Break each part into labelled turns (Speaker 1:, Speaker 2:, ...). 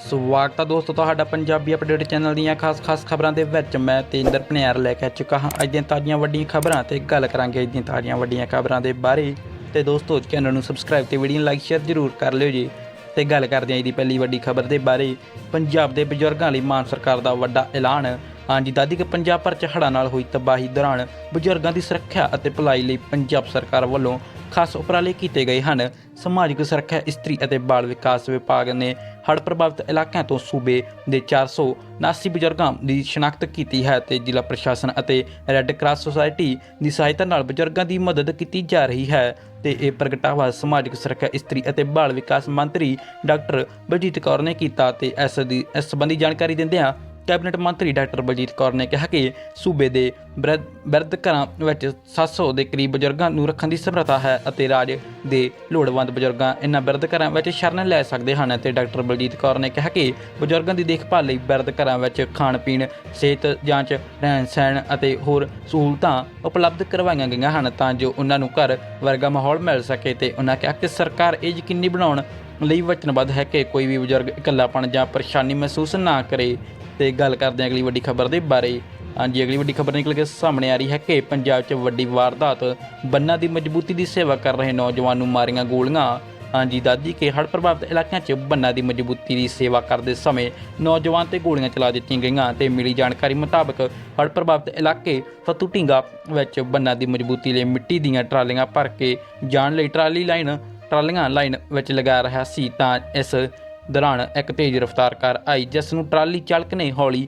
Speaker 1: ਸਵਾਗਤ ਹੈ ਦੋਸਤੋ, ਤੁਹਾਡਾ ਪੰਜਾਬੀ ਅਪਡੇਟ ਚੈਨਲ ਦੀਆਂ ਖਾਸ-ਖਾਸ ਖਬਰਾਂ ਦੇ ਵਿੱਚ ਮੈਂ ਤੇਂਦਰ ਪਨਿਆਰ ਲੈ ਕੇ ਚੁੱਕਾ ਹਾਂ। ਅੱਜ ਦੀਆਂ ਤਾਜ਼ੀਆਂ ਵੱਡੀਆਂ ਖਬਰਾਂ ਤੇ ਗੱਲ ਕਰਾਂਗੇ ਅੱਜ ਦੀਆਂ ਤਾਜ਼ੀਆਂ ਵੱਡੀਆਂ ਖਬਰਾਂ ਦੇ ਬਾਰੇ। ਤੇ ਦੋਸਤੋ, ਚੈਨਲ ਨੂੰ ਸਬਸਕ੍ਰਾਈਬ ਤੇ ਵੀਡੀਓ ਨੂੰ ਲਾਈਕ ਸ਼ੇਅਰ ਜ਼ਰੂਰ ਕਰ ਲਿਓ ਜੀ। ਤੇ ਗੱਲ ਕਰਦੇ ਹਾਂ ਅੱਜ ਦੀ ਪਹਿਲੀ ਵੱਡੀ ਖਬਰ ਦੇ ਬਾਰੇ। ਪੰਜਾਬ ਦੇ ਬਜ਼ੁਰਗਾਂ ਲਈ ਮਾਨ ਸਰਕਾਰ ਦਾ ਵੱਡਾ ਐਲਾਨ। ਹਾਂਜੀ, ਦਾਦੀ ਕਿ ਪੰਜਾਬ ਭਰ ਚ ਹੜ੍ਹਾਂ ਨਾਲ ਹੋਈ ਤਬਾਹੀ ਦੌਰਾਨ ਬਜ਼ੁਰਗਾਂ ਦੀ ਸੁਰੱਖਿਆ ਅਤੇ ਭਲਾਈ ਲਈ ਪੰਜਾਬ ਸਰਕਾਰ ਵੱਲੋਂ ਖਾਸ ਉਪਰਾਲੇ ਕੀਤੇ ਗਏ ਹਨ। ਸਮਾਜਿਕ ਸੁਰੱਖਿਆ, ਇਸਤਰੀ ਅਤੇ ਬਾਲ ਵਿਕਾਸ ਵਿਭਾਗ ਨੇ ਹੜ੍ਹ ਪ੍ਰਭਾਵਿਤ ਇਲਾਕਿਆਂ ਤੋਂ ਸੂਬੇ ਦੇ 479 ਬਜ਼ੁਰਗਾਂ ਦੀ ਸ਼ਨਾਖਤ ਕੀਤੀ ਹੈ ਤੇ ਜ਼ਿਲ੍ਹਾ ਪ੍ਰਸ਼ਾਸਨ ਅਤੇ ਰੈੱਡ ਕਰਾਸ ਸੁਸਾਇਟੀ ਦੀ ਸਹਾਇਤਾ ਨਾਲ ਬਜ਼ੁਰਗਾਂ ਦੀ ਮਦਦ ਕੀਤੀ ਜਾ ਰਹੀ ਹੈ ਤੇ ਇਹ ਪ੍ਰਗਟਾਵਾ ਸਮਾਜਿਕ ਸੁਰੱਖਿਆ, ਇਸਤਰੀ ਅਤੇ ਬਾਲ ਵਿਕਾਸ ਮੰਤਰੀ ਡਾਕਟਰ ਬਲਜੀਤ ਕੌਰ ਨੇ ਕੀਤਾ ਤੇ ਇਸ ਦੀ ਇਸ ਸੰਬੰਧੀ ਜਾਣਕਾਰੀ ਦਿੰਦਿਆਂ ਕੈਬਨਿਟ ਮੰਤਰੀ ਡਾਕਟਰ ਬਲਜੀਤ ਕੌਰ ਨੇ ਕਿਹਾ ਕਿ ਸੂਬੇ ਦੇ ਬਿਰਧ ਘਰਾਂ ਵਿੱਚ 700 ਦੇ ਕਰੀਬ ਬਜ਼ੁਰਗਾਂ ਨੂੰ ਰੱਖਣ ਦੀ ਸਮਰੱਥਾ ਹੈ ਅਤੇ ਰਾਜ ਦੇ ਲੋੜਵੰਦ ਬਜ਼ੁਰਗਾਂ ਇਨ੍ਹਾਂ ਬਿਰਧ ਘਰਾਂ ਵਿੱਚ ਸ਼ਰਨ ਲੈ ਸਕਦੇ ਹਨ ਤੇ ਡਾਕਟਰ ਬਲਜੀਤ ਕੌਰ ਨੇ ਕਿਹਾ ਕਿ ਬਜ਼ੁਰਗਾਂ ਦੀ ਦੇਖਭਾਲ ਲਈ ਬਿਰਧ ਘਰਾਂ ਵਿੱਚ ਖਾਣ ਪੀਣ, ਸਿਹਤ ਜਾਂਚ, ਰਹਿਣ ਸਹਿਣ ਅਤੇ ਹੋਰ ਸਹੂਲਤਾਂ ਉਪਲਬਧ ਕਰਵਾਈਆਂ ਗਈਆਂ ਹਨ ਤਾਂ ਜੋ ਉਹਨਾਂ ਨੂੰ ਘਰ ਵਰਗਾ ਮਾਹੌਲ ਮਿਲ ਸਕੇ ਤੇ ਉਹਨਾਂ ਕਿਹਾ ਕਿ ਸਰਕਾਰ ਇਹ ਯਕੀਨੀ ਬਣਾਉਣ ਲਈ ਵਚਨਬੱਧ ਹੈ ਕਿ ਕੋਈ ਵੀ ਬਜ਼ੁਰਗ ਇਕੱਲਾਪਣ ਜਾਂ ਪਰੇਸ਼ਾਨੀ ਮਹਿਸੂਸ ਨਾ ਕਰੇ। ਤੇ ਗੱਲ ਕਰਦੇ ਹਾਂ ਅਗਲੀ ਵੱਡੀ ਖਬਰ ਦੇ ਬਾਰੇ। ਹਾਂਜੀ, ਅਗਲੀ ਵੱਡੀ ਖਬਰ ਨਿਕਲ ਕੇ ਸਾਹਮਣੇ ਆ ਰਹੀ ਹੈ ਕਿ ਪੰਜਾਬ 'ਚ ਵੱਡੀ ਵਾਰਦਾਤ ਬੰਨਾਂ ਦੀ ਮਜ਼ਬੂਤੀ ਦੀ ਸੇਵਾ ਕਰ ਰਹੇ ਨੌਜਵਾਨ ਨੂੰ ਮਾਰੀਆਂ ਗੋਲੀਆਂ। ਹਾਂਜੀ ਦਾਦੀ ਕੇ ਹੜ੍ਹ ਪ੍ਰਭਾਵਿਤ ਇਲਾਕਿਆਂ 'ਚ ਬੰਨਾਂ ਦੀ ਮਜ਼ਬੂਤੀ ਦੀ ਸੇਵਾ ਕਰਦੇ ਸਮੇਂ ਨੌਜਵਾਨ ਤੇ ਗੋਲੀਆਂ ਚਲਾ ਦਿੱਤੀਆਂ ਗਈਆਂ ਤੇ ਮਿਲੀ ਜਾਣਕਾਰੀ ਮੁਤਾਬਕ ਹੜ੍ਹ ਪ੍ਰਭਾਵਿਤ ਇਲਾਕੇ ਫਤੂ ਢੀਂਗਾ ਵਿੱਚ ਬੰਨਾਂ ਦੀ ਮਜ਼ਬੂਤੀ ਲਈ ਮਿੱਟੀ ਦੀਆਂ ਟਰਾਲੀਆਂ ਭਰ ਕੇ ਜਾਣ ਲਈ ਟਰਾਲੀ ਲਾਈਨ, ਟਰਾਲੀਆਂ ਲਾਈਨ ਵਿੱਚ ਲਗਾ ਰਿਹਾ ਸੀ ਤਾਂ ਇਸ ਦੌਰਾਨ ਇੱਕ ਤੇਜ਼ ਰਫ਼ਤਾਰ ਕਾਰ ਆਈ, ਜਿਸ ਨੂੰ ਟਰਾਲੀ ਚਾਲਕ ਨੇ ਹੌਲੀ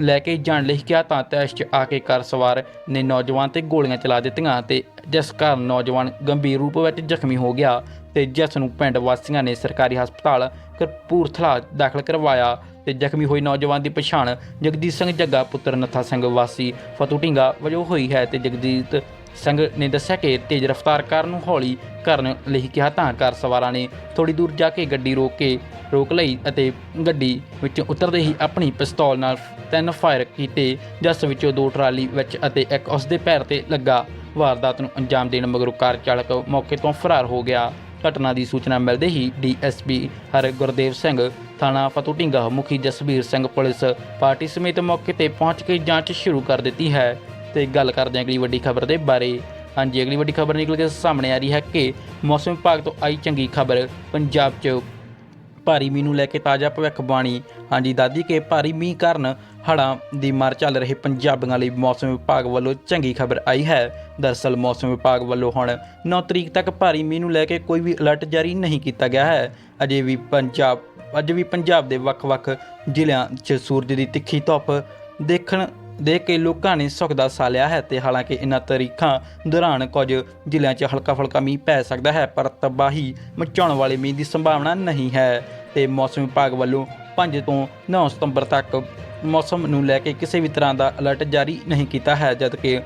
Speaker 1: ਲੈ ਕੇ ਜਾਣ ਲਈ ਕਿਹਾ ਤਾਂ ਤੈਸ਼ 'ਚ ਆ ਕੇ ਕਾਰ ਸਵਾਰ ਨੇ ਨੌਜਵਾਨ ਤੇ ਗੋਲੀਆਂ ਚਲਾ ਦਿੱਤੀਆਂ ਤੇ ਜਿਸ ਕਾਰਨ ਨੌਜਵਾਨ ਗੰਭੀਰ ਰੂਪ ਵਿੱਚ ਜ਼ਖਮੀ ਹੋ ਗਿਆ ਤੇ ਜਿਸ ਨੂੰ ਪਿੰਡ ਵਾਸੀਆਂ ਨੇ ਸਰਕਾਰੀ ਹਸਪਤਾਲ ਕਪੂਰਥਲਾ ਦਾਖਲ ਕਰਵਾਇਆ ਤੇ ਜ਼ਖਮੀ ਹੋਏ ਨੌਜਵਾਨ ਦੀ ਪਛਾਣ ਜਗਦੀਪ ਸਿੰਘ ਜੱਗਾ, ਪੁੱਤਰ ਨੱਥਾ ਸਿੰਘ ਵਾਸੀ ਫਤੂਟਿੰਗਾ ਵਜੋਂ ਹੋਈ ਹੈ ਤੇ ਜਗਦੀਪ ਸਿੰਘ ਨੇ ਦੱਸਿਆ ਕਿ ਤੇਜ਼ ਰਫ਼ਤਾਰ ਕਾਰ ਨੂੰ ਹੌਲੀ ਕਰਨ ਲਈ ਕਿਹਾ ਤਾਂ ਕਾਰ ਸਵਾਰਾਂ ਨੇ ਥੋੜੀ ਦੂਰ ਜਾ ਕੇ ਗੱਡੀ ਰੋਕ ਕੇ ਰੋਕ ਲਈ ਅਤੇ ਗੱਡੀ ਵਿੱਚੋਂ ਉਤਰਦੇ ਹੀ ਆਪਣੀ ਪਿਸਤੌਲ ਨਾਲ ਤਿੰਨ ਫਾਇਰ ਕੀਤੇ, ਜਿਸ ਵਿੱਚੋਂ ਦੋ ਟਰਾਲੀ ਵਿੱਚ ਅਤੇ ਇੱਕ ਉਸ ਦੇ ਪੈਰ ਤੇ ਲੱਗਾ। ਵਾਰਦਾਤ ਨੂੰ ਅੰਜਾਮ ਦੇਣ ਮਗਰੋਂ ਕਾਰ ਚਾਲਕ ਮੌਕੇ ਤੋਂ ਫਰਾਰ ਹੋ ਗਿਆ। ਘਟਨਾ ਦੀ ਸੂਚਨਾ ਮਿਲਦੇ ਹੀ ਡੀਐਸਪੀ ਹਰ ਗੁਰਦੇਵ ਸਿੰਘ, ਥਾਣਾ ਫਤੂਟਿੰਗਾ ਮੁਖੀ ਜਸਬੀਰ ਸਿੰਘ ਪੁਲਿਸ ਪਾਰਟੀ ਸਮੇਤ ਮੌਕੇ ਤੇ ਪਹੁੰਚ ਕੇ ਜਾਂਚ ਸ਼ੁਰੂ ਕਰ ਦਿੱਤੀ ਹੈ। ਤੇ ਗੱਲ ਕਰਦੇ ਹਾਂ ਅਗਲੀ ਵੱਡੀ ਖਬਰ ਦੇ ਬਾਰੇ। ਹਾਂਜੀ, ਅਗਲੀ ਵੱਡੀ ਖਬਰ ਨਿਕਲ ਕੇ ਸਾਹਮਣੇ ਆ ਰਹੀ ਹੈ ਕਿ ਮੌਸਮ ਵਿਭਾਗ ਤੋਂ ਆਈ ਚੰਗੀ ਖਬਰ ਪੰਜਾਬ 'ਚ। ਭਾਰੀ ਮੀਂਹ ਨੂੰ ਲੈ ਕੇ ਤਾਜ਼ਾ ਭਵਿੱਖਬਾਣੀ ਹਾਂਜੀ ਦਾਦੀ ਕੇ ਭਾਰੀ ਮੀਂਹ ਕਾਰਨ ਹੜ੍ਹਾਂ ਦੀ ਮਾਰ ਚੱਲ ਰਹੇ ਪੰਜਾਬੀਆਂ ਲਈ ਮੌਸਮ ਵਿਭਾਗ ਵੱਲੋਂ ਚੰਗੀ ਖਬਰ ਆਈ ਹੈ। ਦਰਅਸਲ, ਮੌਸਮ ਵਿਭਾਗ ਵੱਲੋਂ ਹੁਣ 9 ਤਰੀਕ ਤੱਕ ਭਾਰੀ ਮੀਂਹ ਨੂੰ ਲੈ ਕੇ ਕੋਈ ਵੀ ਅਲਰਟ ਜਾਰੀ ਨਹੀਂ ਕੀਤਾ ਗਿਆ ਹੈ। ਅਜੇ ਵੀ ਪੰਜਾਬ, ਅੱਜ ਵੀ ਪੰਜਾਬ ਦੇ ਵੱਖ-ਵੱਖ ਜ਼ਿਲ੍ਹਿਆਂ 'ਚ ਸੂਰਜ ਦੀ ਤਿੱਖੀ ਧੁੱਪ ਦੇਖਣ ਦੇਖ ਕੇ ਲੋਕਾਂ ਨੇ ਸੁੱਖ ਦਾ ਸਾਹ ਲਿਆ ਹੈ ਤੇ ਹਾਲਾਂਕਿ ਇਨ੍ਹਾਂ ਤਰੀਖਾਂ ਦੌਰਾਨ ਕੁਝ ਜ਼ਿਲ੍ਹਿਆਂ 'ਚ ਹਲਕਾ ਫੁਲਕਾ ਮੀਂਹ ਪੈ ਸਕਦਾ ਹੈ, ਪਰ ਤਬਾਹੀ ਮਚਾਉਣ ਵਾਲੇ ਮੀਂਹ ਦੀ ਸੰਭਾਵਨਾ ਨਹੀਂ ਹੈ ਤੇ ਮੌਸਮ ਵਿਭਾਗ ਵੱਲੋਂ 5 ਤੋਂ 9 ਸਤੰਬਰ ਤੱਕ ਮੌਸਮ ਨੂੰ ਲੈ ਕੇ ਕਿਸੇ ਵੀ ਤਰ੍ਹਾਂ ਦਾ ਅਲਰਟ ਜਾਰੀ ਨਹੀਂ ਕੀਤਾ ਹੈ, ਜਦਕਿ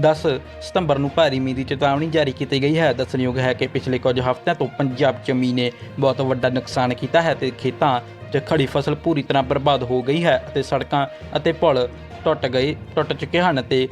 Speaker 1: 10 ਸਤੰਬਰ ਨੂੰ ਭਾਰੀ ਮੀਂਹ ਦੀ ਚੇਤਾਵਨੀ ਜਾਰੀ ਕੀਤੀ ਗਈ ਹੈ। ਦੱਸਣਯੋਗ ਹੈ ਕਿ ਪਿਛਲੇ ਕੁਝ ਹਫ਼ਤਿਆਂ ਤੋਂ ਪੰਜਾਬ 'ਚ ਮੀਂਹ ਨੇ ਬਹੁਤ ਵੱਡਾ ਨੁਕਸਾਨ ਕੀਤਾ ਹੈ ਤੇ ਖੇਤਾਂ 'ਚ ਖੜੀ ਫਸਲ ਪੂਰੀ ਤਰ੍ਹਾਂ ਬਰਬਾਦ ਹੋ ਗਈ ਹੈ ਅਤੇ ਸੜਕਾਂ ਅਤੇ ਪੁਲ ਟੁੱਟ ਗਏ, ਟੁੱਟ ਚੁੱਕੇ ਹਨ ਤੇ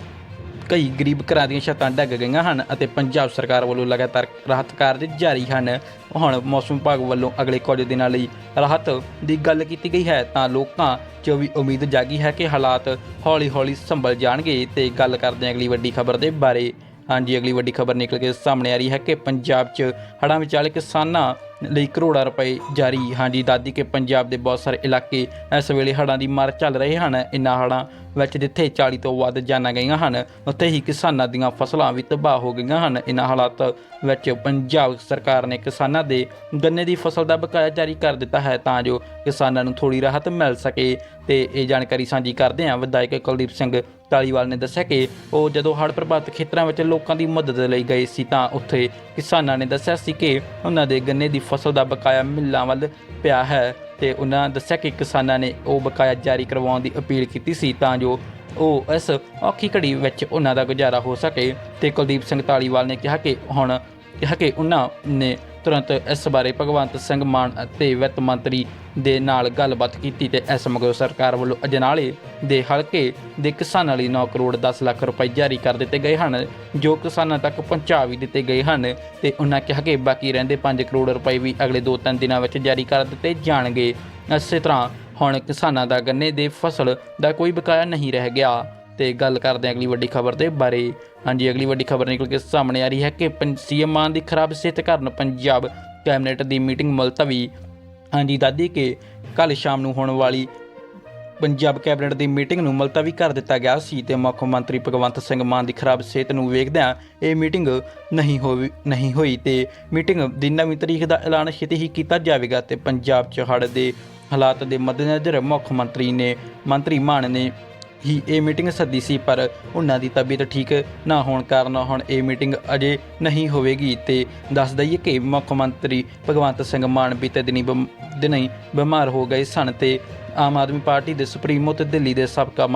Speaker 1: ਕਈ ਗਰੀਬ ਘਰਾਂ ਦੀਆਂ ਛੱਤਾਂ ਡੱਗ ਗਈਆਂ ਹਨ ਅਤੇ ਪੰਜਾਬ ਸਰਕਾਰ ਵੱਲੋਂ ਲਗਾਤਾਰ ਰਾਹਤ ਕਾਰਜ ਜਾਰੀ ਹਨ। ਹੁਣ ਮੌਸਮ ਵਿਭਾਗ ਵੱਲੋਂ ਅਗਲੇ ਕੁਝ ਦਿਨਾਂ ਲਈ ਰਾਹਤ ਦੀ ਗੱਲ ਕੀਤੀ ਗਈ ਹੈ ਤਾਂ ਲੋਕਾਂ 'ਚ ਵੀ ਉਮੀਦ ਜਾਗੀ ਹੈ ਕਿ ਹਾਲਾਤ ਹੌਲੀ-ਹੌਲੀ ਸੰਭਲ ਜਾਣਗੇ ਤੇ ਗੱਲ ਕਰਦੇ ਹਾਂ ਅਗਲੀ ਵੱਡੀ ਖਬਰ ਦੇ ਬਾਰੇ। ਹਾਂਜੀ, ਅਗਲੀ ਵੱਡੀ ਖਬਰ ਨਿਕਲ ਕੇ ਸਾਹਮਣੇ ਆ ਰਹੀ ਹੈ ਕਿ ਪੰਜਾਬ 'ਚ ਹੜ੍ਹਾਂ ਵਿਚਾਲੇ ਕਿਸਾਨਾਂ ਲਈ ਕਰੋੜਾਂ ਰੁਪਏ ਜਾਰੀ। ਹਾਂਜੀ ਦਾਦੀ ਕੇ ਪੰਜਾਬ ਦੇ ਬਹੁਤ ਸਾਰੇ ਇਲਾਕੇ ਇਸ ਵੇਲੇ ਹੜ੍ਹਾਂ ਦੀ ਮਾਰ ਚੱਲ ਰਹੇ ਹਨ। ਇਨ੍ਹਾਂ ਹੜ੍ਹਾਂ ਵਿੱਚ ਜਿੱਥੇ 40 ਤੋਂ ਵੱਧ ਜਾਨਾਂ ਗਈਆਂ ਹਨ, ਉੱਥੇ ਹੀ ਕਿਸਾਨਾਂ ਦੀਆਂ ਫਸਲਾਂ ਵੀ ਤਬਾਹ ਹੋ ਗਈਆਂ ਹਨ। ਇਨ੍ਹਾਂ ਹਾਲਾਤ ਵਿੱਚ ਪੰਜਾਬ ਸਰਕਾਰ ਨੇ ਕਿਸਾਨਾਂ ਦੇ ਗੰਨੇ ਦੀ ਫਸਲ ਦਾ ਬਕਾਇਆ ਜਾਰੀ ਕਰ ਦਿੱਤਾ ਹੈ ਤਾਂ ਜੋ ਕਿਸਾਨਾਂ ਨੂੰ ਥੋੜੀ ਰਾਹਤ ਮਿਲ ਸਕੇ। ਤੇ ਇਹ ਜਾਣਕਾਰੀ ਸਾਂਝੀ ਕਰਦੇ ਹਾਂ ਵਿਧਾਇਕ ਕੁਲਦੀਪ ਸਿੰਘ ਤਾਲੀਵਾਲ ਨੇ ਦੱਸਿਆ ਕਿ ਉਹ ਜਦੋਂ ਹੜ੍ਹ ਪ੍ਰਭਾਵਿਤ ਖੇਤਰਾਂ ਵਿੱਚ ਲੋਕਾਂ ਦੀ ਮਦਦ ਲਈ ਗਏ ਸੀ ਤਾਂ ਉੱਥੇ ਕਿਸਾਨਾਂ ਨੇ ਦੱਸਿਆ ਸੀ ਕਿ ਉਹਨਾਂ ਦੇ ਗੰਨੇ ਦੀ ਫਸਲ ਦਾ ਬਕਾਇਆ ਮਿੱਲਾਂ ਵੱਲ ਪਿਆ ਹੈ ਤੇ ਉਹਨਾਂ ਦੱਸਿਆ ਕਿ ਕਿਸਾਨਾਂ ਨੇ ਉਹ ਬਕਾਇਆ ਜਾਰੀ ਕਰਵਾਉਣ ਦੀ ਅਪੀਲ ਕੀਤੀ ਸੀ ਤਾਂ ਜੋ ਉਹ ਇਸ ਔਖੀ ਘੜੀ ਵਿੱਚ ਉਹਨਾਂ ਦਾ ਗੁਜ਼ਾਰਾ ਹੋ ਸਕੇ। ਤੇ ਕੁਲਦੀਪ ਸਿੰਘ ਤਾਲੀਵਾਲ ਨੇ ਕਿਹਾ ਕਿ ਹੁਣ ਕਿਹਾ ਕਿ ਉਹਨਾਂ ਨੇ ਤੁਰੰਤ ਇਸ ਬਾਰੇ ਭਗਵੰਤ ਸਿੰਘ ਮਾਨ ਅਤੇ ਵਿੱਤ ਮੰਤਰੀ ਦੇ ਨਾਲ ਗੱਲਬਾਤ ਕੀਤੀ ਤੇ ਇਸ ਮਗਰੋਂ ਸਰਕਾਰ ਵੱਲੋਂ ਅਜਨਾਲੇ ਦੇ ਹਲਕੇ ਦੇ ਕਿਸਾਨਾਂ ਲਈ 9 ਕਰੋੜ 10 ਲੱਖ ਰੁਪਏ ਜਾਰੀ ਕਰ ਦਿੱਤੇ ਗਏ ਹਨ, ਜੋ ਕਿਸਾਨਾਂ ਤੱਕ ਪਹੁੰਚਾ ਵੀ ਦਿੱਤੇ ਗਏ ਹਨ ਤੇ ਉਹਨਾਂ ਕਿਹਾ ਕਿ ਬਾਕੀ ਰਹਿੰਦੇ 5 ਕਰੋੜ ਰੁਪਏ ਵੀ ਅਗਲੇ 2-3 ਦਿਨਾਂ ਵਿੱਚ ਜਾਰੀ ਕਰ ਦਿੱਤੇ ਜਾਣਗੇ। ਇਸੇ ਤਰ੍ਹਾਂ ਹੁਣ ਕਿਸਾਨਾਂ ਦਾ ਗੰਨੇ ਦੇ ਫਸਲ ਦਾ ਕੋਈ ਬਕਾਇਆ ਨਹੀਂ ਰਹਿ ਗਿਆ। ਤੇ ਗੱਲ ਕਰਦੇ ਹਾਂ ਅਗਲੀ ਵੱਡੀ ਖਬਰ ਦੇ ਬਾਰੇ। ਹਾਂਜੀ, ਅਗਲੀ ਵੱਡੀ ਖਬਰ ਨਿਕਲ ਕੇ ਸਾਹਮਣੇ ਆ ਰਹੀ ਹੈ ਕਿ ਸੀਐਮ ਮਾਨ ਦੀ ਖਰਾਬ ਸਿਹਤ ਕਾਰਨ ਪੰਜਾਬ ਕੈਬਨਿਟ ਦੀ ਮੀਟਿੰਗ ਮੁਲਤਵੀ। ਹਾਂਜੀ ਦਾਦੀ ਕਿ ਕੱਲ ਸ਼ਾਮ ਨੂੰ ਹੋਣ ਵਾਲੀ ਪੰਜਾਬ ਕੈਬਨਿਟ ਦੀ ਮੀਟਿੰਗ ਨੂੰ ਮੁਲਤਵੀ ਕਰ ਦਿੱਤਾ ਗਿਆ ਸੀ ਤੇ ਮੁੱਖ ਮੰਤਰੀ ਭਗਵੰਤ ਸਿੰਘ ਮਾਨ ਦੀ ਖਰਾਬ ਸਿਹਤ ਨੂੰ ਵੇਖਦਿਆਂ ਇਹ ਮੀਟਿੰਗ ਨਹੀਂ ਹੋਈ ਨਹੀਂ ਹੋਈ ਤੇ ਮੀਟਿੰਗ ਦੀ ਨਵੀਂ ਤਰੀਕ ਦਾ ਐਲਾਨ ਛੇਤੀ ਹੀ ਕੀਤਾ ਜਾਵੇਗਾ ਤੇ ਪੰਜਾਬ 'ਚ ਹੜ੍ਹ ਦੇ ਹਾਲਾਤ ਦੇ ਮੱਦੇਨਜ਼ਰ ਮੁੱਖ ਮੰਤਰੀ ਨੇ ਮੰਤਰੀ ਮਾਨ ਨੇ ਹੀ ਇਹ ਮੀਟਿੰਗ ਸੱਦੀ ਸੀ, ਪਰ ਉਹਨਾਂ ਦੀ ਤਬੀਅਤ ਠੀਕ ਨਾ ਹੋਣ ਕਾਰਨ ਹੁਣ ਇਹ ਮੀਟਿੰਗ ਅਜੇ ਨਹੀਂ ਹੋਵੇਗੀ ਤੇ ਦੱਸ ਦਈਏ ਕਿ ਮੁੱਖ ਮੰਤਰੀ ਭਗਵੰਤ ਸਿੰਘ ਮਾਨ ਬੀਤੇ ਦਿਨੀ ਬਮ- ਦਿਨੀਂ ਬਿਮਾਰ ਹੋ ਗਏ ਸਨ ਤੇ ਆਮ ਆਦਮੀ ਪਾਰਟੀ ਦੇ ਸੁਪਰੀਮੋ ਤੇ ਦਿੱਲੀ ਦੇ ਸਾਬਕਾ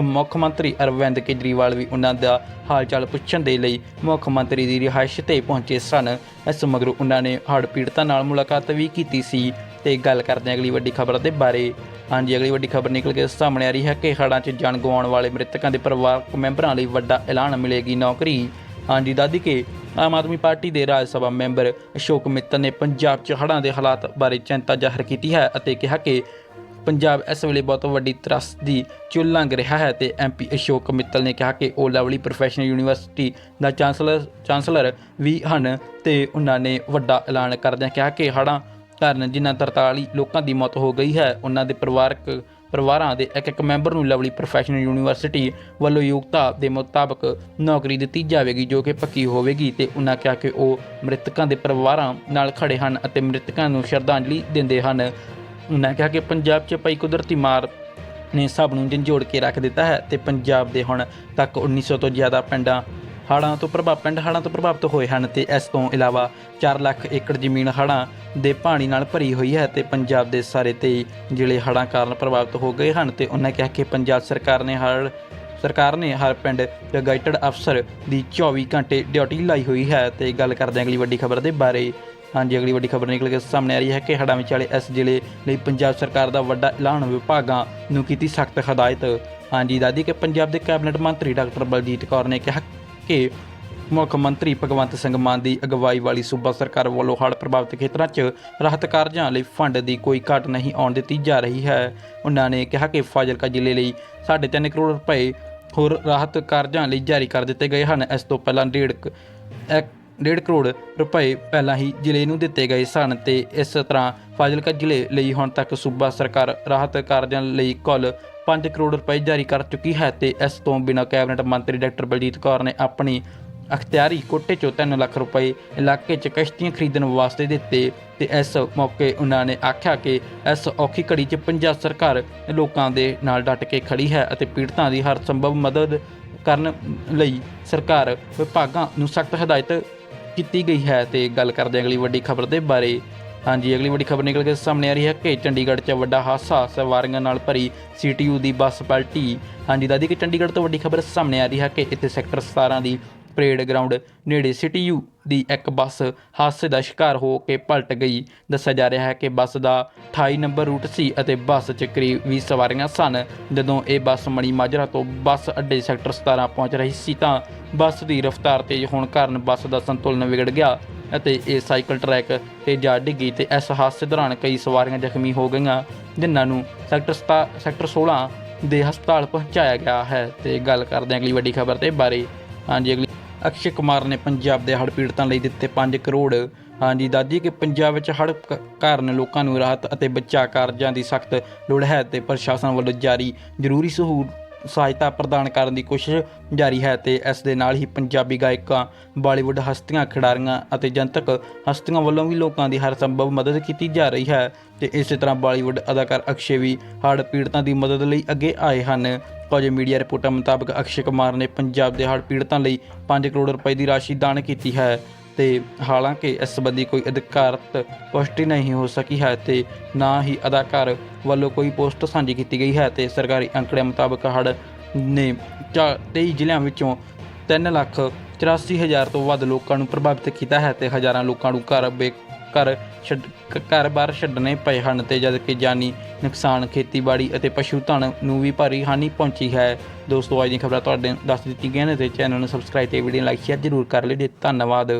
Speaker 1: ਮੁੱਖ ਮੰਤਰੀ ਅਰਵਿੰਦ ਕੇਜਰੀਵਾਲ ਵੀ ਉਹਨਾਂ ਦਾ ਹਾਲ ਚਾਲ ਪੁੱਛਣ ਦੇ ਲਈ ਮੁੱਖ ਮੰਤਰੀ ਦੀ ਰਿਹਾਇਸ਼ ਤੇ ਪਹੁੰਚੇ ਸਨ। ਇਸ ਮਗਰੋਂ ਉਹਨਾਂ ਨੇ ਹੜ੍ਹ ਪੀੜਤਾਂ ਨਾਲ ਮੁਲਾਕਾਤ ਵੀ ਕੀਤੀ ਸੀ। ਤੇ ਗੱਲ ਕਰਦੇ ਹਾਂ ਅਗਲੀ ਵੱਡੀ ਖਬਰ ਦੇ ਬਾਰੇ। ਹਾਂਜੀ, ਅਗਲੀ ਵੱਡੀ ਖਬਰ ਨਿਕਲ ਕੇ ਸਾਹਮਣੇ ਆ ਰਹੀ ਹੈ ਕਿ ਹੜ੍ਹਾਂ 'ਚ ਜਾਨ ਗਵਾਉਣ ਵਾਲੇ ਮ੍ਰਿਤਕਾਂ ਦੇ ਪਰਿਵਾਰਕ ਮੈਂਬਰਾਂ ਲਈ ਵੱਡਾ ਐਲਾਨ ਮਿਲੇਗੀ ਨੌਕਰੀ। ਹਾਂਜੀ, ਦਾਦੀ ਕੇ ਆਮ ਆਦਮੀ ਪਾਰਟੀ ਦੇ ਰਾਜ ਸਭਾ ਮੈਂਬਰ ਅਸ਼ੋਕ ਮਿੱਤਲ ਨੇ ਪੰਜਾਬ 'ਚ ਹੜ੍ਹਾਂ ਦੇ ਹਾਲਾਤ ਬਾਰੇ ਚਿੰਤਾ ਜ਼ਾਹਰ ਕੀਤੀ ਹੈ ਅਤੇ ਕਿਹਾ ਕਿ ਪੰਜਾਬ ਇਸ ਵੇਲੇ ਬਹੁਤ ਵੱਡੀ ਤਰਾਸਦੀ ਚੁੱਲ ਲੰਘ ਰਿਹਾ ਹੈ ਤੇ ਐਮਪੀ ਅਸ਼ੋਕ ਮਿੱਤਲ ਨੇ ਕਿਹਾ ਕਿ ਉਹ ਲਵਲੀ ਪ੍ਰੋਫੈਸ਼ਨਲ ਯੂਨੀਵਰਸਿਟੀ ਦਾ ਚਾਂਸਲਰ ਚਾਂਸਲਰ ਵੀ ਹਨ ਤੇ ਉਹਨਾਂ ਨੇ ਵੱਡਾ ਐਲਾਨ ਕਰਦਿਆਂ ਕਿਹਾ ਕਿ ਹੜ੍ਹਾਂ ਕਾਰਨ ਜਿਨ੍ਹਾਂ 43 ਲੋਕਾਂ ਦੀ ਮੌਤ ਹੋ ਗਈ ਹੈ, ਉਹਨਾਂ ਦੇ ਪਰਿਵਾਰਕ ਪਰਿਵਾਰਾਂ ਦੇ ਇੱਕ ਇੱਕ ਮੈਂਬਰ ਨੂੰ ਲਵਲੀ ਪ੍ਰੋਫੈਸ਼ਨਲ ਯੂਨੀਵਰਸਿਟੀ ਵੱਲੋਂ ਯੋਗਤਾ ਦੇ ਮੁਤਾਬਕ ਨੌਕਰੀ ਦਿੱਤੀ ਜਾਵੇਗੀ, ਜੋ ਕਿ ਪੱਕੀ ਹੋਵੇਗੀ ਤੇ ਉਹਨਾਂ ਕਿਹਾ ਕਿ ਉਹ ਮ੍ਰਿਤਕਾਂ ਦੇ ਪਰਿਵਾਰਾਂ ਨਾਲ ਖੜੇ ਹਨ ਅਤੇ ਮ੍ਰਿਤਕਾਂ ਨੂੰ ਸ਼ਰਧਾਂਜਲੀ ਦਿੰਦੇ ਹਨ। ਉਹਨਾਂ ਕਿਹਾ ਕਿ ਪੰਜਾਬ 'ਚ ਪਈ ਕੁਦਰਤੀ ਮਾਰ ਨੇ ਸਭ ਨੂੰ ਝੰਜੋੜ ਕੇ ਰੱਖ ਦਿੱਤਾ ਹੈ ਤੇ ਪੰਜਾਬ ਦੇ ਹੁਣ ਤੱਕ 1900 ਤੋਂ ਜ਼ਿਆਦਾ ਪਿੰਡਾਂ ਹੜ੍ਹਾਂ ਤੋਂ ਪ੍ਰਭਾਵ, ਪਿੰਡ ਹੜ੍ਹਾਂ ਤੋਂ ਪ੍ਰਭਾਵਿਤ ਹੋਏ ਹਨ ਤੇ ਇਸ ਤੋਂ ਇਲਾਵਾ 4 ਲੱਖ ਏਕੜ ਜ਼ਮੀਨ ਹੜ੍ਹਾਂ ਦੇ ਪਾਣੀ ਨਾਲ ਭਰੀ ਹੋਈ ਹੈ ਤੇ ਪੰਜਾਬ ਦੇ ਸਾਰੇ 23 ਜ਼ਿਲ੍ਹੇ ਹੜ੍ਹਾਂ ਕਾਰਨ ਪ੍ਰਭਾਵਿਤ ਹੋ ਗਏ ਹਨ ਤੇ ਉਹਨਾਂ ਕਿਹਾ ਕਿ ਪੰਜਾਬ ਸਰਕਾਰ ਨੇ ਹੜ੍ਹ ਸਰਕਾਰ ਨੇ ਹਰ ਪਿੰਡ ਗਾਈਟਡ ਅਫਸਰ ਦੀ 24 ਘੰਟੇ ਡਿਊਟੀ ਲਾਈ ਹੋਈ ਹੈ ਤੇ ਗੱਲ ਕਰਦੇ ਹਾਂ ਅਗਲੀ ਵੱਡੀ ਖਬਰ ਦੇ ਬਾਰੇ। ਹਾਂਜੀ, ਅਗਲੀ ਵੱਡੀ ਖਬਰ ਨਿਕਲ ਕੇ ਸਾਹਮਣੇ ਆ ਰਹੀ ਹੈ ਕਿ ਹੜ੍ਹਾਂ ਵਿਚਾਲੇ ਇਸ ਜ਼ਿਲ੍ਹੇ ਲਈ ਪੰਜਾਬ ਸਰਕਾਰ ਦਾ ਵੱਡਾ ਐਲਾਨ ਵਿਭਾਗਾਂ ਨੂੰ ਕੀਤੀ ਸਖਤ ਹਦਾਇਤ। ਹਾਂਜੀ ਦਾਦੀ ਕਿ ਪੰਜਾਬ ਦੇ ਕੈਬਨਿਟ ਮੰਤਰੀ ਡਾਕਟਰ ਬਲਜੀਤ ਕੌਰ ਨੇ ਕਿਹਾ ਕਿ ਮੁੱਖ ਮੰਤਰੀ ਭਗਵੰਤ ਸਿੰਘ ਮਾਨ ਦੀ ਅਗਵਾਈ ਵਾਲੀ ਸੂਬਾ ਸਰਕਾਰ ਵੱਲੋਂ ਹੜ੍ਹ ਪ੍ਰਭਾਵਿਤ ਖੇਤਰਾਂ 'ਚ ਰਾਹਤ ਕਾਰਜਾਂ ਲਈ ਫੰਡ ਦੀ ਕੋਈ ਘਾਟ ਨਹੀਂ ਆਉਣ ਦਿੱਤੀ ਜਾ ਰਹੀ ਹੈ। ਉਹਨਾਂ ਨੇ ਕਿਹਾ ਕਿ ਫਾਜ਼ਿਲਕਾ ਜ਼ਿਲ੍ਹੇ ਲਈ 3.5 ਕਰੋੜ ਰੁਪਏ ਹੋਰ ਰਾਹਤ ਕਾਰਜਾਂ ਲਈ ਜਾਰੀ ਕਰ ਦਿੱਤੇ ਗਏ ਹਨ। ਇਸ ਤੋਂ ਪਹਿਲਾਂ ਡੇਢ ਕੁ- ਇੱਕ- ਡੇਢ ਕਰੋੜ ਰੁਪਏ ਪਹਿਲਾਂ ਹੀ ਜ਼ਿਲ੍ਹੇ ਨੂੰ ਦਿੱਤੇ ਗਏ ਸਨ ਤੇ ਇਸ ਤਰ੍ਹਾਂ ਫਾਜ਼ਿਲਕਾ ਜ਼ਿਲ੍ਹੇ ਲਈ ਹੁਣ ਤੱਕ ਸੂਬਾ ਸਰਕਾਰ ਰਾਹਤ ਕਾਰਜਾਂ ਲਈ ਕੁੱਲ 5 ਕਰੋੜ ਰੁਪਏ ਜਾਰੀ ਕਰ ਚੁੱਕੀ ਹੈ ਤੇ ਇਸ ਤੋਂ ਬਿਨਾਂ ਕੈਬਨਿਟ ਮੰਤਰੀ ਡਾਕਟਰ ਬਲਜੀਤ ਕੌਰ ਨੇ ਆਪਣੀ ਅਖਤਿਆਰੀ ਕੋਟੇ ਚੋਂ 3 ਲੱਖ ਰੁਪਏ ਇਲਾਕੇ 'ਚ ਕਿਸ਼ਤੀਆਂ ਖਰੀਦਣ ਵਾਸਤੇ ਦਿੱਤੇ ਤੇ ਇਸ ਮੌਕੇ ਉਹਨਾਂ ਨੇ ਆਖਿਆ ਕਿ ਇਸ ਔਖੀ ਘੜੀ 'ਚ ਪੰਜਾਬ ਸਰਕਾਰ ਲੋਕਾਂ ਦੇ ਨਾਲ ਡਟ ਕੇ ਖੜੀ ਹੈ ਅਤੇ ਪੀੜਤਾਂ ਦੀ ਹਰ ਸੰਭਵ ਮਦਦ ਕਰਨ ਲਈ ਸਰਕਾਰ ਵਿਭਾਗਾਂ ਨੂੰ ਸਖਤ ਹਦਾਇਤ ਕੀਤੀ ਗਈ ਹੈ ਤੇ ਗੱਲ ਕਰਦੇ ਅਗਲੀ ਵੱਡੀ ਖਬਰ ਦੇ ਬਾਰੇ। ਹਾਂਜੀ, ਅਗਲੀ ਵੱਡੀ ਖਬਰ ਨਿਕਲ ਕੇ ਸਾਹਮਣੇ ਆ ਰਹੀ ਹੈ ਕਿ ਚੰਡੀਗੜ੍ਹ 'ਚ ਵੱਡਾ ਹਾਦਸਾ, ਸਵਾਰੀਆਂ ਨਾਲ ਭਰੀ ਸੀਟੀਯੂ ਦੀ ਬੱਸ ਪਲਟੀ। ਹਾਂਜੀ ਦਾਦੀ ਕਿ ਚੰਡੀਗੜ੍ਹ ਤੋਂ ਵੱਡੀ ਖਬਰ ਸਾਹਮਣੇ ਆ ਰਹੀ ਹੈ ਕਿ ਇੱਥੇ ਸੈਕਟਰ 17 ਦੀ ਪਰੇਡ ਗਰਾਊਂਡ ਨੇੜੇ ਸਿਟੀ ਯੂ ਦੀ ਇੱਕ ਬੱਸ ਹਾਦਸੇ ਦਾ ਸ਼ਿਕਾਰ ਹੋ ਕੇ ਪਲਟ ਗਈ। ਦੱਸਿਆ ਜਾ ਰਿਹਾ ਹੈ ਕਿ ਬੱਸ ਦਾ 28 ਨੰਬਰ ਰੂਟ ਸੀ ਅਤੇ ਬੱਸ 'ਚ ਕਰੀਬ 20 ਸਵਾਰੀਆਂ ਸਨ। ਜਦੋਂ ਇਹ ਬੱਸ ਮਣੀ ਮਾਜਰਾ ਤੋਂ ਬੱਸ ਅੱਡੇ ਸੈਕਟਰ 17 ਪਹੁੰਚ ਰਹੀ ਸੀ ਤਾਂ ਬੱਸ ਦੀ ਰਫ਼ਤਾਰ ਤੇਜ਼ ਹੋਣ ਕਾਰਨ ਬੱਸ ਦਾ ਸੰਤੁਲਨ ਵਿਗੜ ਗਿਆ ਅਤੇ ਇਹ ਸਾਈਕਲ ਟਰੈਕ ਤੇ ਜਾ ਡਿੱਗੀ ਤੇ ਇਸ ਹਾਦਸੇ ਦੌਰਾਨ ਕਈ ਸਵਾਰੀਆਂ ਜ਼ਖਮੀ ਹੋ ਗਈਆਂ, ਜਿਨ੍ਹਾਂ ਨੂੰ ਸੈਕਟਰ 17 ਸੈਕਟਰ 16 ਦੇ ਹਸਪਤਾਲ ਪਹੁੰਚਾਇਆ ਗਿਆ ਹੈ। ਤੇ ਗੱਲ ਕਰਦੇ ਹਾਂ ਅਗਲੀ ਵੱਡੀ ਖਬਰ ਤੇ ਬਾਰੇ। ਹਾਂਜੀ, ਅਗਲੀ ਅਕਸ਼ੇ ਕੁਮਾਰ ਨੇ ਪੰਜਾਬ ਦੇ ਹੜ੍ਹ ਪੀੜਤਾਂ ਲਈ ਦਿੱਤੇ 5 ਕਰੋੜ। ਹਾਂਜੀ, ਦਾਦੀ ਕਿ ਪੰਜਾਬ ਵਿੱਚ ਹੜ੍ਹ ਕ- ਕਾਰਨ ਲੋਕਾਂ ਨੂੰ ਰਾਹਤ ਅਤੇ ਬਚਾਅ ਕਾਰਜਾਂ ਦੀ ਸਖਤ ਲੋੜ ਹੈ ਤੇ ਪ੍ਰਸ਼ਾਸਨ ਵੱਲੋਂ ਜਾਰੀ ਜ਼ਰੂਰੀ ਸਹੂਲਤ ਸਹਾਇਤਾ ਪ੍ਰਦਾਨ ਕਰਨ ਦੀ ਕੋਸ਼ਿਸ਼ ਜਾਰੀ ਹੈ ਤੇ ਇਸ ਦੇ ਨਾਲ ਹੀ ਪੰਜਾਬੀ ਗਾਇਕਾਂ, ਬਾਲੀਵੁੱਡ ਹਸਤੀਆਂ, ਖਿਡਾਰੀਆਂ ਅਤੇ ਜਨਤਕ ਹਸਤੀਆਂ ਵੱਲੋਂ ਵੀ ਲੋਕਾਂ ਦੀ ਹਰ ਸੰਭਵ ਮਦਦ ਕੀਤੀ ਜਾ ਰਹੀ ਹੈ ਤੇ ਇਸੇ ਤਰ੍ਹਾਂ ਬਾਲੀਵੁੱਡ ਅਦਾਕਾਰ ਅਕਸ਼ੇ ਵੀ ਹੜ੍ਹ ਪੀੜਤਾਂ ਦੀ ਮਦਦ ਲਈ ਅੱਗੇ ਆਏ ਹਨ। ਕੁਝ ਮੀਡੀਆ ਰਿਪੋਰਟਾਂ ਮੁਤਾਬਕ ਅਕਸ਼ੇ ਕੁਮਾਰ ਨੇ ਪੰਜਾਬ ਦੇ ਹੜ੍ਹ ਪੀੜਤਾਂ ਲਈ 5 ਕਰੋੜ ਰੁਪਏ ਦੀ ਰਾਸ਼ੀ ਦਾਨ ਕੀਤੀ ਹੈ। ਤੇ ਹਾਲਾਂਕਿ ਇਸ ਸੰਬੰਧੀ ਕੋਈ ਅਧਿਕਾਰਤ ਪੁਸ਼ਟੀ ਨਹੀਂ ਹੋ ਸਕੀ ਹੈ ਤੇ ਨਾ ਹੀ ਅਦਾਕਾਰ ਵੱਲੋਂ ਕੋਈ ਪੋਸਟ ਸਾਂਝੀ ਕੀਤੀ ਗਈ ਹੈ ਤੇ ਸਰਕਾਰੀ ਅੰਕੜਿਆਂ ਮੁਤਾਬਕ ਹੜ੍ਹ ਨੇ ਚਾ- 23 ਜ਼ਿਲ੍ਹਿਆਂ ਵਿੱਚੋਂ 3 ਲੱਖ 84 ਹਜ਼ਾਰ ਤੋਂ ਵੱਧ ਲੋਕਾਂ ਨੂੰ ਪ੍ਰਭਾਵਿਤ ਕੀਤਾ ਹੈ ਤੇ ਹਜ਼ਾਰਾਂ ਲੋਕਾਂ ਨੂੰ ਘਰ ਬੇ ਘਰ ਛੱਡ ਘਰ-ਬਾਰ ਛੱਡਣੇ ਪਏ ਹਨ ਤੇ ਜਦਕਿ ਜਾਨੀ ਨੁਕਸਾਨ, ਖੇਤੀਬਾੜੀ ਅਤੇ ਪਸ਼ੂ ਧਨ ਨੂੰ ਵੀ ਭਾਰੀ ਹਾਨੀ ਪਹੁੰਚੀ ਹੈ। ਦੋਸਤੋ, ਅੱਜ ਦੀਆਂ ਖਬਰਾਂ ਤੁਹਾਡੇ ਦੱਸ ਦਿੱਤੀ ਗਈਆਂ ਨੇ ਤੇ ਚੈਨਲ ਨੂੰ ਸਬਸਕ੍ਰਾਈਬ ਤੇ ਵੀਡੀਓ ਲਾਈਕ ਸ਼ੇਅਰ ਜ਼ਰੂਰ ਕਰ ਲਿਓ ਜੀ ਧੰਨਵਾਦ।